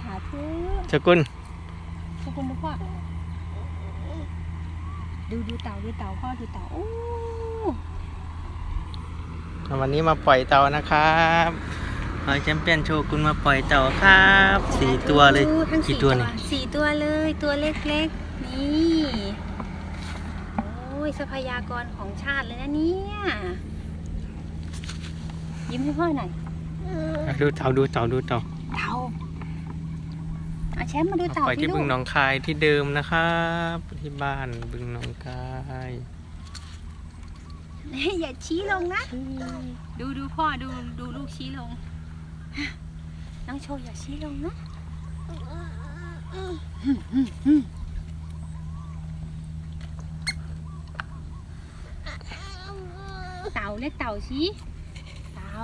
สาธุเจ้ากุลขอบคุณนะพ่อดูดูเต่าดูเต่าพ่อดูเต่าโอ้วันนี้มาปล่อยเต่านะครับเราแชมเปี้ยนโชกุลมาปล่อยเต่าครับสี่ตัวเลยโอ้ทั้งกี่สี่ตัวนี่สี่ตัวเลยตัวเล็กๆนี่โอ้ยทรัพยากรของชาติเลยนะเนี่ยยิ้มให้พ่อหน่อยอะดูเต่าดูเต่าดูเต่าเต่า อาแชมป์มาดูเต่าปล่อยที่พี่บึลูงกหนองคายที่เดิมนะครับ ที่บ้านบึงหนองคายอย่าชี้ลงนะ ดูดูพ่อดูดูลูกชี้ลง น้องโชว์อย่าชี้ลงนะเต่าเรียกเต่าชี้ เต่า